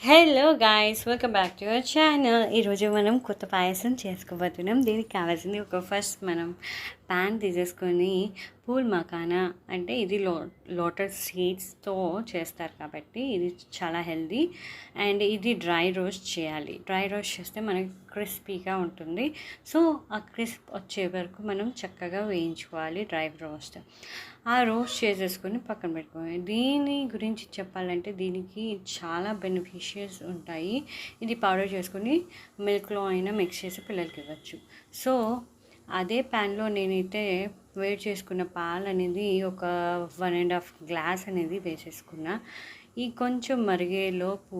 Hello guys welcome back to your channel ఈరోజు మనం కొత్త పాయసం చేసుకోబోతున్నాం. దీనికి కావాల్సింది ఒక ఫస్ట్ మనం ప్యాన్ తీసేసుకొని పూల్ మకానా అంటే ఇది లో లోటస్ సీడ్స్తో చేస్తారు కాబట్టి ఇది చాలా హెల్దీ. అండ్ ఇది డ్రై రోస్ట్ చేయాలి. డ్రై రోస్ట్ చేస్తే మనకి క్రిస్పీగా ఉంటుంది. సో ఆ క్రిస్ప్ వచ్చే వరకు మనం చక్కగా వేయించుకోవాలి డ్రై రోస్ట్. ఆ రోస్ట్ చేసేసుకొని పక్కన పెట్టుకోవాలి. దీని గురించి చెప్పాలంటే దీనికి చాలా బెనిఫిషియస్ ఉంటాయి. ఇది పౌడర్ చేసుకొని మిల్క్లో అయినా మిక్స్ చేసి పిల్లలకి ఇవ్వచ్చు. సో అదే ప్యాన్లో నేనైతే వేడి చేసుకున్న పాలు అనేది ఒక వన్ అండ్ హాఫ్ గ్లాస్ అనేది వేసేసుకున్నా. ఈ కొంచెం మరిగేలోపు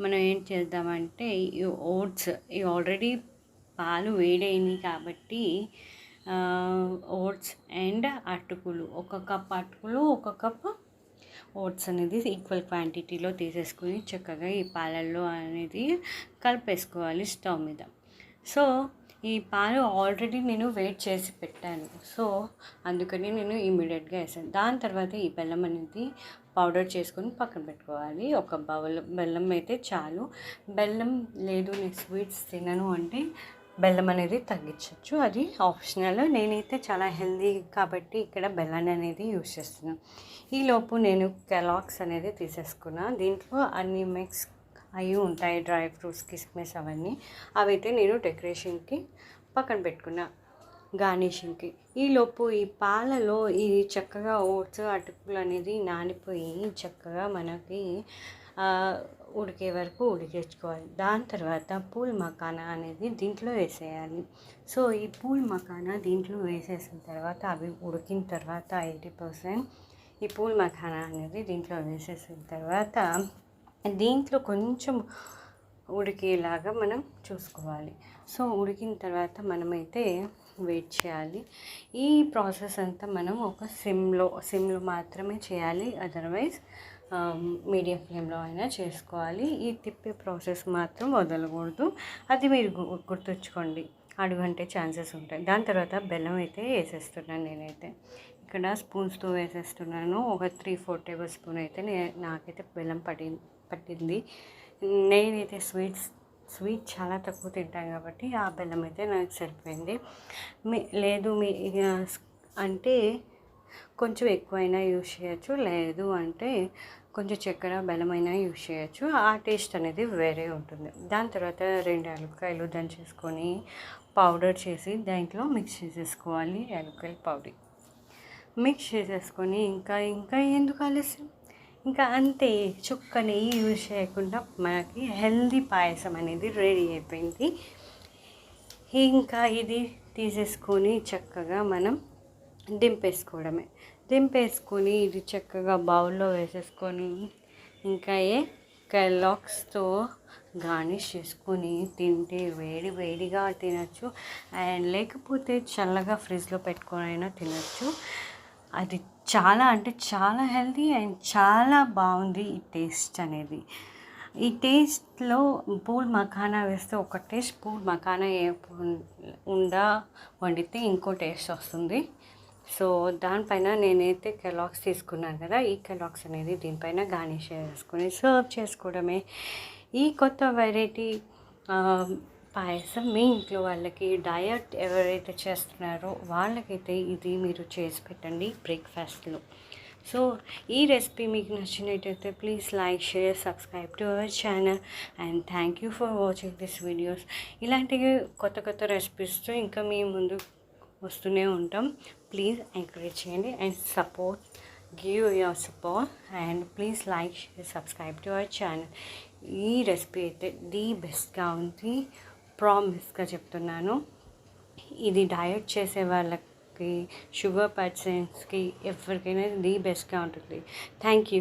మనం ఏం చేద్దామంటే ఈ ఓట్స్ ఈ ఆల్రెడీ పాలు వేడైంది కాబట్టి ఓట్స్ అండ్ అటుకులు ఒక కప్ అటుకులు ఒక కప్ ఓట్స్ అనేది ఈక్వల్ క్వాంటిటీలో తీసేసుకుని చక్కగా ఈ పాలల్లో అనేది కలిపేసుకోవాలి స్టవ్ మీద. సో ఈ పాలు ఆల్రెడీ నేను వెయిట్ చేసి పెట్టాను. సో అందుకని నేను ఇమీడియట్గా వేసాను. దాని తర్వాత ఈ బెల్లం అనేది పౌడర్ చేసుకొని పక్కన పెట్టుకోవాలి. ఒక బౌల్ బెల్లం అయితే చాలు. బెల్లం లేదు నేను స్వీట్స్ తినను అంటే బెల్లం అనేది తగ్గించవచ్చు అది ఆప్షనల్ నేనైతే చాలా హెల్దీ కాబట్టి ఇక్కడ బెల్లాన్ని అనేది యూజ్ చేస్తున్నాను. ఈలోపు నేను కెలాక్స్ అనేది తీసేసుకున్నా. దీంట్లో అన్ని మిక్స్ అవి ఉంటాయి డ్రై ఫ్రూట్స్ కిస్మిస్ అవన్నీ. అవైతే నేను డెకరేషన్కి పక్కన పెట్టుకున్నా గార్నిషింగ్కి. ఈలోపు ఈ పాలలో ఈ చక్కగా ఓట్స్ అటుకులు అనేది నానిపోయి చక్కగా మనకి ఉడికే వరకు ఉడికేసుకోవాలి దాని తర్వాత పూల్ మకానా అనేది దీంట్లో వేసేయాలి. సో ఈ పూల్ మకానా దీంట్లో వేసేసిన తర్వాత అవి ఉడికిన తర్వాత ఎయిటీ పర్సెంట్ ఈ పూల్ మఖానా అనేది దీంట్లో వేసేసిన తర్వాత దీంట్లో కొంచెం ఉడికేలాగా మనం చూసుకోవాలి. సో ఉడికిన తర్వాత మనమైతే వెయిట్ చేయాలి. ఈ ప్రాసెస్ అంతా మనం ఒక సిమ్లో సిమ్లో మాత్రమే చేయాలి. అదర్వైజ్ మీడియం ఫ్లేమ్లో అయినా చేసుకోవాలి. ఈ తిప్పే ప్రాసెస్ మాత్రం వదలకూడదు. అది మీరు గుర్తుంచుకోండి. అడుగంటే ఛాన్సెస్ ఉంటాయి. దాని తర్వాత బెల్లం అయితే వేసేస్తున్నాను నేనైతే. ఇక్కడ స్పూన్స్తో వేసేస్తున్నాను. ఒక త్రీ ఫోర్ టేబుల్ స్పూన్ అయితే నే నాకైతే బెల్లం పడింది. పట్టింది. నేనైతే స్వీట్స్ స్వీట్ చాలా తక్కువ తింటాను కాబట్టి ఆ బెల్లం అయితే నాకు సరిపోయింది. మీ లేదు మీ అంటే కొంచెం ఎక్కువైనా యూజ్ చేయొచ్చు లేదు అంటే కొంచెం చక్కెర బెల్లమైనా యూజ్ చేయొచ్చు. ఆ టేస్ట్ అనేది వేరే ఉంటుంది. దాని తర్వాత రెండు యాలక్కాయలు దంచేసుకొని పౌడర్ చేసి దాంట్లో మిక్స్ చేసేసుకోవాలి యాలక్కాయల పౌడర్. మిక్స్ చేసేసుకొని ఇంకా ఇంకా ఎందుకు ఆలస్యం? ఇంకా అంతే చుక్క నెయ్యి యూజ్ చేయకుండా మనకి హెల్దీ పాయసం అనేది రెడీ అయిపోయింది. ఇంకా ఇది తీసేసుకొని చక్కగా మనం దింపేసుకోవడమే. దింపేసుకొని ఇది చక్కగా బౌల్లో వేసేసుకొని ఇంకా ఏ కెలాక్స్తో గార్నిష్ చేసుకొని తింటే వేడి వేడిగా తినచ్చు. అండ్ లేకపోతే చల్లగా ఫ్రిడ్జ్లో పెట్టుకొని అయినా తినచ్చు. అది చాలా అంటే చాలా హెల్తీ అండ్ చాలా బాగుంది ఈ టేస్ట్ అనేది. ఈ టేస్ట్లో పూల్ మఖానా వేస్తే ఒక టేస్ట్ పూల్ మఖానా ఉండ వండితే ఇంకో టేస్ట్ వస్తుంది. సో దానిపైన నేనైతే కెలాక్స్ తీసుకున్నాను కదా ఈ కెలాక్స్ అనేది దీనిపైన గార్నిష్ చేసుకుని సర్వ్ చేసుకోవడమే. ఈ కొత్త వెరైటీ పాయసం మీ ఇంట్లో వాళ్ళకి డయట్ ఎవరైతే చేస్తున్నారో వాళ్ళకైతే ఇది మీరు చేసి పెట్టండి బ్రేక్ఫాస్ట్లో సో ఈ రెసిపీ మీకు నచ్చినట్టయితే please like share subscribe to our channel and thank you for watching this videos ఇలాంటి కొత్త కొత్త రెసిపీస్తో ఇంకా మీ ముందు వస్తూనే ఉంటాం. ప్లీజ్ ఎంకరేజ్ చేయండి and support give your support and please like share subscribe to our channel ఈ రెసిపీ అయితే ది బెస్ట్గా ఉంది. ప్రామిస్గా చెప్తున్నాను. ఇది డయట్ చేసే వాళ్ళకి షుగర్ పర్సన్స్కి ఎవరికైనా ది బెస్ట్గా ఉంటుంది. Thank you